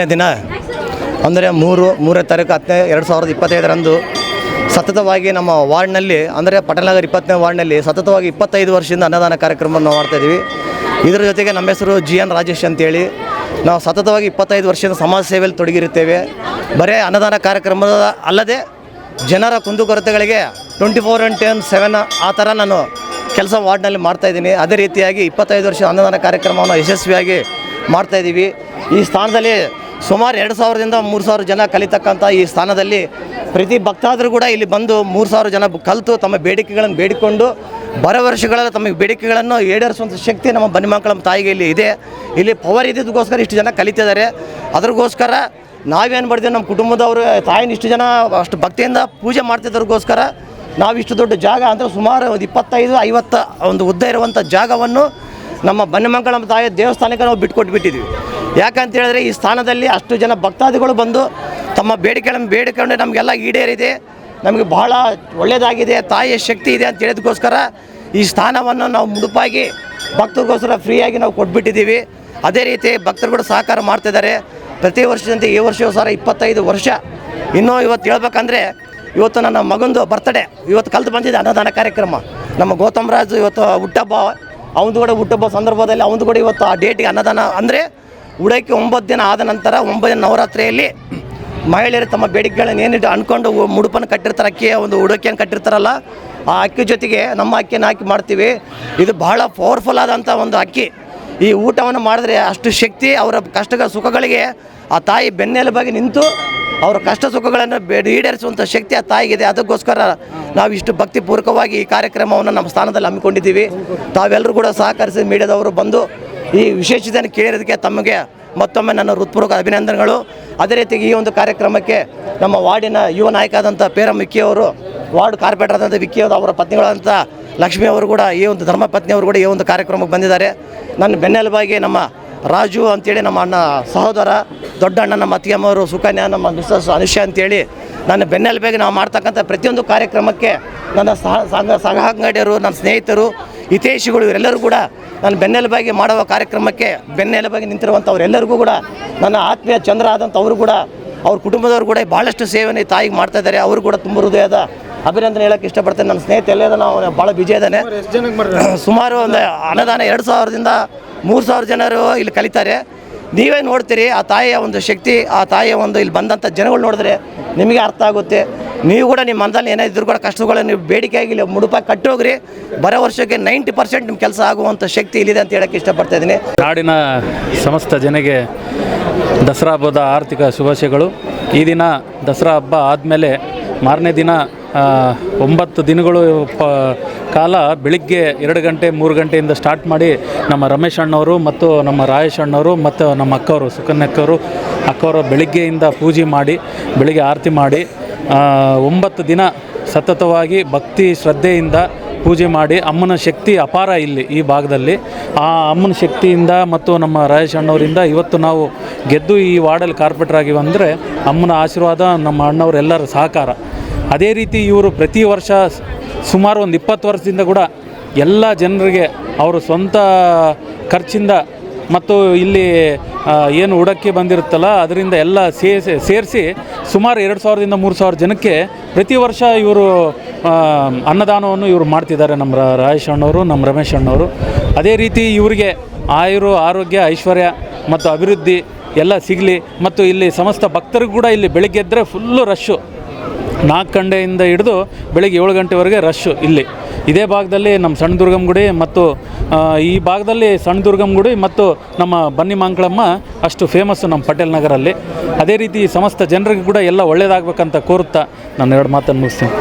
ದಿನ, ಅಂದರೆ ಮೂರು, ಮೂರನೇ ತಾರೀಕು ಹತ್ತನೇ, ಎರಡು ಸಾವಿರದ ಇಪ್ಪತ್ತೈದರಂದು ಸತತವಾಗಿ ನಮ್ಮ ವಾರ್ಡ್ನಲ್ಲಿ, ಅಂದರೆ ಪಟನಗರ್ ಇಪ್ಪತ್ತನೇ ವಾರ್ಡ್ನಲ್ಲಿ ಸತತವಾಗಿ ಇಪ್ಪತ್ತೈದು ವರ್ಷದಿಂದ ಅನ್ನದಾನ ಕಾರ್ಯಕ್ರಮವನ್ನು ಮಾಡ್ತಾಯಿದ್ದೀವಿ ಇದರ ಜೊತೆಗೆ ನಮ್ಮ ಹೆಸರು ಜಿ ಎನ್ ರಾಜೇಶ್ ಅಂತೇಳಿ. ನಾವು ಸತತವಾಗಿ ಇಪ್ಪತ್ತೈದು ವರ್ಷದಿಂದ ಸಮಾಜ ಸೇವೆಯಲ್ಲಿ ತೊಡಗಿರುತ್ತೇವೆ. ಬರೀ ಅನ್ನದಾನ ಕಾರ್ಯಕ್ರಮದ ಅಲ್ಲದೆ ಜನರ ಕುಂದುಕೊರತೆಗಳಿಗೆ ಟ್ವೆಂಟಿ ಫೋರ್ ಇಂಟು ಸೆವೆನ್ ಆ ಥರ ನಾನು ಕೆಲಸ ವಾರ್ಡ್ನಲ್ಲಿ ಮಾಡ್ತಾಯಿದ್ದೀನಿ ಅದೇ ರೀತಿಯಾಗಿ ಇಪ್ಪತ್ತೈದು ವರ್ಷ ಅನ್ನದಾನ ಕಾರ್ಯಕ್ರಮವನ್ನು ಯಶಸ್ವಿಯಾಗಿ ಮಾಡ್ತಾಯಿದ್ದೀವಿ ಈ ಸ್ಥಾನದಲ್ಲಿ ಸುಮಾರು ಎರಡು ಸಾವಿರದಿಂದ ಮೂರು ಸಾವಿರ ಜನ ಕಲಿತಕ್ಕಂಥ ಈ ಸ್ಥಾನದಲ್ಲಿ ಪ್ರತಿ ಭಕ್ತಾದರೂ ಕೂಡ ಇಲ್ಲಿ ಬಂದು ಮೂರು ಸಾವಿರ ಜನ ಕಲಿತು ತಮ್ಮ ಬೇಡಿಕೆಗಳನ್ನು ಬೇಡಿಕೊಂಡು ಬರ ವರ್ಷಗಳಲ್ಲಿ ತಮ್ಮ ಬೇಡಿಕೆಗಳನ್ನು ಈಡೇರಿಸುವಂಥ ಶಕ್ತಿ ನಮ್ಮ ಬನ್ನಿಮಂಕಳಂ ತಾಯಿಗೆ ಇಲ್ಲಿ ಇದೆ. ಇಲ್ಲಿ ಪವರ್ ಇದ್ದಿದ್ದಕ್ಕೋಸ್ಕರ ಇಷ್ಟು ಜನ ಕಲಿತಿದ್ದಾರೆ. ಅದ್ರಗೋಸ್ಕರ ನಾವೇನು ಮಾಡಿದ್ವಿ ನಮ್ಮ ಕುಟುಂಬದವರು, ತಾಯಿನ ಇಷ್ಟು ಜನ ಅಷ್ಟು ಭಕ್ತಿಯಿಂದ ಪೂಜೆ ಮಾಡ್ತಿದ್ದವ್ರಿಗೋಸ್ಕರ ನಾವು ಇಷ್ಟು ದೊಡ್ಡ ಜಾಗ ಅಂದರೆ ಸುಮಾರು ಒಂದು ಇಪ್ಪತ್ತೈದು, ಐವತ್ತು ಒಂದು ಉದ್ದ ಇರುವಂಥ ಜಾಗವನ್ನು ನಮ್ಮ ಬನ್ನಮಂಗಳಮ್ಮ ತಾಯಿಯ ದೇವಸ್ಥಾನಕ್ಕೆ ನಾವು ಬಿಟ್ಕೊಟ್ಬಿಟ್ಟಿದ್ವಿ. ಯಾಕಂತ ಹೇಳಿದ್ರೆ ಈ ಸ್ಥಾನದಲ್ಲಿ ಅಷ್ಟು ಜನ ಭಕ್ತಾದಿಗಳು ಬಂದು ತಮ್ಮ ಬೇಡಿಕೆಗಳನ್ನು ಬೇಡಿಕೊಂಡು ನಮಗೆಲ್ಲ ಈಡೇರಿದೆ. ನಮಗೆ ಬಹಳ ಒಳ್ಳೆಯದಾಗಿದೆ, ತಾಯಿಯ ಶಕ್ತಿ ಇದೆ ಅಂತ ಹೇಳಿದಕ್ಕೋಸ್ಕರ ಈ ಸ್ಥಾನವನ್ನು ನಾವು ಮುಡುಪಾಗಿ ಭಕ್ತರಿಗೋಸ್ಕರ ಫ್ರೀಯಾಗಿ ನಾವು ಕೊಟ್ಬಿಟ್ಟಿದ್ದೀವಿ. ಅದೇ ರೀತಿ ಭಕ್ತರು ಕೂಡ ಸಹಕಾರ ಮಾಡ್ತಿದ್ದಾರೆ ಪ್ರತಿ ವರ್ಷದಂತೆ ಈ ವರ್ಷವೂ ಸಾವಿರ ಇಪ್ಪತ್ತೈದು ವರ್ಷ. ಇನ್ನೂ ಇವತ್ತು ಹೇಳ್ಬೇಕಂದ್ರೆ ಇವತ್ತು ನನ್ನ ಮಗಂದು ಬರ್ತಡೇ ಇವತ್ತು ಕಲ್ತು ಬಂದಿದೆ ಅನ್ನದಾನ ಕಾರ್ಯಕ್ರಮ. ನಮ್ಮ ಗೌತಮ್ ರಾಜು ಇವತ್ತು ಹುಟ್ಟಬ್ಬ ಅವನದು ಕೂಡ ಹುಟ್ಟಬ್ಬ ಸಂದರ್ಭದಲ್ಲಿ ಅವನದು ಕೂಡ ಇವತ್ತು ಆ ಡೇಟಿಗೆ ಅನ್ನದಾನ ಅಂದರೆ ಉಡಕ್ಕೆ ಒಂಬತ್ತು ದಿನ ಆದ ನಂತರ ಒಂಬತ್ತು ದಿನ ನವರಾತ್ರಿಯಲ್ಲಿ ಮಹಿಳೆಯರು ತಮ್ಮ ಬೇಡಿಕೆಗಳನ್ನು ಏನಿಟ್ಟು ಅಂದ್ಕೊಂಡು ಮುಡುಪನ್ನು ಕಟ್ಟಿರ್ತಾರೆ, ಅಕ್ಕಿಯ ಒಂದು ಉಡಕ್ಕಿಯನ್ನು ಕಟ್ಟಿರ್ತಾರಲ್ಲ, ಆ ಅಕ್ಕಿ ಜೊತೆಗೆ ನಮ್ಮ ಅಕ್ಕಿಯನ್ನು ಹಾಕಿ ಮಾಡ್ತೀವಿ. ಇದು ಬಹಳ ಪವರ್ಫುಲ್ ಆದಂಥ ಒಂದು ಅಕ್ಕಿ. ಈ ಊಟವನ್ನು ಮಾಡಿದ್ರೆ ಅಷ್ಟು ಶಕ್ತಿ, ಅವರ ಕಷ್ಟಗಳ ಸುಖಗಳಿಗೆ ಆ ತಾಯಿ ಬೆನ್ನೆಲುಬಾಗಿ ನಿಂತು ಅವರ ಕಷ್ಟ ಸುಖಗಳನ್ನು ಈಡೇರಿಸುವಂಥ ಶಕ್ತಿ ಆ ತಾಯಿಗಿದೆ. ಅದಕ್ಕೋಸ್ಕರ ನಾವು ಇಷ್ಟು ಭಕ್ತಿಪೂರ್ವಕವಾಗಿ ಈ ಕಾರ್ಯಕ್ರಮವನ್ನು ನಮ್ಮ ಸ್ಥಾನದಲ್ಲಿ ಹಮ್ಮಿಕೊಂಡಿದ್ದೀವಿ. ತಾವೆಲ್ಲರೂ ಕೂಡ ಸಹಕರಿಸಿ ಮೀಡಿಯಾದವರು ಬಂದು ಈ ವಿಶೇಷತೆಯನ್ನು ಕೇಳಿರೋದಕ್ಕೆ ತಮಗೆ ಮತ್ತೊಮ್ಮೆ ನನ್ನ ಹೃತ್ಪೂರ್ವಕ ಅಭಿನಂದನೆಗಳು. ಅದೇ ರೀತಿಗೆ ಈ ಒಂದು ಕಾರ್ಯಕ್ರಮಕ್ಕೆ ನಮ್ಮ ವಾರ್ಡಿನ ಯುವ ನಾಯಕ ಆದಂಥ ಪೇರಂ ವಿಕ್ಕಿಯವರು ವಾರ್ಡ್ ಕಾರ್ಪೊರೇಟರ್ ಆದಂಥ ವಿಕ್ಕಿಯವರು ಅವರ ಪತ್ನಿಗಳಾದಂಥ ಲಕ್ಷ್ಮಿ ಅವರು ಕೂಡ ಈ ಒಂದು ಧರ್ಮಪತ್ನಿ ಅವರು ಕೂಡ ಈ ಒಂದು ಕಾರ್ಯಕ್ರಮಕ್ಕೆ ಬಂದಿದ್ದಾರೆ. ನನ್ನ ಬೆನ್ನೆಲುಬಾಗಿ ನಮ್ಮ ರಾಜು ಅಂತೇಳಿ ನಮ್ಮ ಅಣ್ಣ ಸಹೋದರ, ದೊಡ್ಡ ಅಣ್ಣ ನಮ್ಮ ಅತ್ತಿಗೆಮ್ಮವರು ಸುಕನ್ಯಾ ನಮ್ಮ ಮಿಸ್ಸಸ್ ಅನುಷ್ಯ ಅಂತೇಳಿ ನನ್ನ ಬೆನ್ನೆಲುಬಾಗಿ ನಾವು ಮಾಡ್ತಕ್ಕಂಥ ಪ್ರತಿಯೊಂದು ಕಾರ್ಯಕ್ರಮಕ್ಕೆ ನನ್ನ ಸಹ ಸಂಘ ಸಹಂಗಡಿಯರು ನನ್ನ ಸ್ನೇಹಿತರು ಹಿತೈಷಿಗಳು ಇವರೆಲ್ಲರೂ ಕೂಡ ನಾನು ಬೆನ್ನೆಲುಬಾಗಿ ಮಾಡುವ ಕಾರ್ಯಕ್ರಮಕ್ಕೆ ಬೆನ್ನೆಲುಬಾಗಿ ನಿಂತಿರುವಂಥವ್ರೆಲ್ಲರಿಗೂ ಕೂಡ ನನ್ನ ಆತ್ಮೀಯ ಚಂದ್ರ ಆದಂಥವರು ಕೂಡ ಅವ್ರ ಕುಟುಂಬದವರು ಕೂಡ ಭಾಳಷ್ಟು ಸೇವೆಯನ್ನು ತಾಯಿಗೆ ಮಾಡ್ತಾ ಇದ್ದಾರೆ. ಅವರು ಕೂಡ ತುಂಬ ಹೃದಯದ ಅಭಿನಂದನೆ ಹೇಳಕ್ಕೆ ಇಷ್ಟಪಡ್ತೇನೆ. ನನ್ನ ಸ್ನೇಹಿತ ಎಲ್ಲದ ನಾವು ಭಾಳ ಬಿಜಿ ಇದ್ದಾನೆ. ಸುಮಾರು ಒಂದು ಅನ್ನದಾನ ಎರಡು ಸಾವಿರದಿಂದ ಮೂರು ಸಾವಿರ ಜನರು ಇಲ್ಲಿ ಕಲಿತಾರೆ. ನೀವೇ ನೋಡ್ತೀರಿ ಆ ತಾಯಿಯ ಒಂದು ಶಕ್ತಿ ಆ ತಾಯಿಯ ಒಂದು ಇಲ್ಲಿ ಬಂದಂಥ ಜನಗಳು ನೋಡಿದ್ರೆ ನಿಮಗೆ ಅರ್ಥ ಆಗುತ್ತೆ. ನೀವು ಕೂಡ ನಿಮ್ಮ ಮನದಲ್ಲಿ ಏನೇ ಇದ್ರು ಕೂಡ ಕಷ್ಟಗಳು ನೀವು ಬೇಡಿಕೆ ಇಲ್ಲಿ ಮುಡುಪಾಗಿ ಕಟ್ಟೋಗ್ರಿ. ಬರೋ ವರ್ಷಕ್ಕೆ ನೈಂಟಿ ಪರ್ಸೆಂಟ್ ನಿಮ್ಮ ಕೆಲಸ ಆಗುವಂಥ ಶಕ್ತಿ ಇಲ್ಲಿದೆ ಅಂತ ಹೇಳಕ್ಕೆ ಇಷ್ಟಪಡ್ತಾ ಇದ್ದೀನಿ. ನಾಡಿನ ಸಮಸ್ತ ಜನಗೆ ದಸರಾ ಹಬ್ಬದ ಆರ್ಥಿಕ ಶುಭಾಶಯಗಳು. ಈ ದಿನ ದಸರಾ ಹಬ್ಬ ಆದಮೇಲೆ ಮಾರನೇ ದಿನ ಒಂಬತ್ತು ದಿನಗಳು ಪ, ಕಾಲ ಬೆಳಿಗ್ಗೆ ಎರಡು ಗಂಟೆ, ಮೂರು ಗಂಟೆಯಿಂದ ಸ್ಟಾರ್ಟ್ ಮಾಡಿ ನಮ್ಮ ರಮೇಶ್ ಅಣ್ಣವರು ಮತ್ತು ನಮ್ಮ ರಾಯೇಶ್ ಅಣ್ಣವರು ಮತ್ತು ನಮ್ಮ ಅಕ್ಕವರು, ಸುಕನ್ಯಕ್ಕವರು, ಅಕ್ಕವರು ಬೆಳಿಗ್ಗೆಯಿಂದ ಪೂಜೆ ಮಾಡಿ, ಬೆಳಿಗ್ಗೆ ಆರತಿ ಮಾಡಿ ಒಂಬತ್ತು ದಿನ ಸತತವಾಗಿ ಭಕ್ತಿ ಶ್ರದ್ಧೆಯಿಂದ ಪೂಜೆ ಮಾಡಿ ಅಮ್ಮನ ಶಕ್ತಿ ಅಪಾರ ಇಲ್ಲಿ ಈ ಭಾಗದಲ್ಲಿ. ಆ ಅಮ್ಮನ ಶಕ್ತಿಯಿಂದ ಮತ್ತು ನಮ್ಮ ರಾಜೇಶ್ ಅಣ್ಣವರಿಂದ ಇವತ್ತು ನಾವು ಗೆದ್ದು ಈ ವಾರ್ಡಲ್ಲಿ ಕಾರ್ಪೊರೇಟರ್ ಆಗಿ ಅಮ್ಮನ ಆಶೀರ್ವಾದ ನಮ್ಮ ಅಣ್ಣವರೆಲ್ಲರ ಸಹಕಾರ. ಅದೇ ರೀತಿ ಇವರು ಪ್ರತಿ ವರ್ಷ ಸುಮಾರು ಒಂದು ಇಪ್ಪತ್ತು ವರ್ಷದಿಂದ ಕೂಡ ಎಲ್ಲ ಜನರಿಗೆ ಅವರು ಸ್ವಂತ ಖರ್ಚಿಂದ ಮತ್ತು ಇಲ್ಲಿ ಏನು ಉಡಕ್ಕೆ ಬಂದಿರುತ್ತಲ್ಲ, ಅದರಿಂದ ಎಲ್ಲ ಸೇರಿಸಿ ಸೇರಿಸಿ ಸುಮಾರು ಎರಡು ಸಾವಿರದಿಂದ ಮೂರು ಸಾವಿರ ಜನಕ್ಕೆ ಪ್ರತಿ ವರ್ಷ ಇವರು ಅನ್ನದಾನವನ್ನು ಇವರು ಮಾಡ್ತಿದ್ದಾರೆ ನಮ್ಮ ರಾಜೇಶ್ ಅಣ್ಣವರು, ನಮ್ಮ ರಮೇಶ್ ಅಣ್ಣವರು. ಅದೇ ರೀತಿ ಇವರಿಗೆ ಆಯುರು, ಆರೋಗ್ಯ, ಐಶ್ವರ್ಯ ಮತ್ತು ಅಭಿವೃದ್ಧಿ ಎಲ್ಲ ಸಿಗಲಿ ಮತ್ತು ಇಲ್ಲಿ ಸಮಸ್ತ ಭಕ್ತರಿಗೂ ಕೂಡ ಇಲ್ಲಿ ಬೆಳಗ್ಗೆ ಎದ್ದರೆ ಫುಲ್ಲು ರಶ್ಶು ನಾಲ್ಕು ಗಂಟೆಯಿಂದ ಹಿಡಿದು ಬೆಳಗ್ಗೆ ಏಳು ಗಂಟೆವರೆಗೆ ರಶ್ಶು ಇಲ್ಲಿ. ಇದೇ ಭಾಗದಲ್ಲಿ ನಮ್ಮ ಸಣ್ಣ ದುರ್ಗಮ್ಮ ಗುಡಿ ಮತ್ತು ಈ ಭಾಗದಲ್ಲಿ ಸಣ್ಣ ದುರ್ಗಮ್ಮ ಗುಡಿ ಮತ್ತು ನಮ್ಮ ಬನ್ನಿ ಮಾಂಕಳಮ್ಮ ಅಷ್ಟು ಫೇಮಸ್ಸು ನಮ್ಮ ಪಟೇಲ್ ನಗರಲ್ಲಿ. ಅದೇ ರೀತಿ ಸಮಸ್ತ ಜನರಿಗೂ ಕೂಡ ಎಲ್ಲ ಒಳ್ಳೆಯದಾಗಬೇಕಂತ ಕೋರುತ್ತಾ ನಾನು ಎರಡು ಮಾತನ್ನು ಮುಗಿಸ್ತೀನಿ.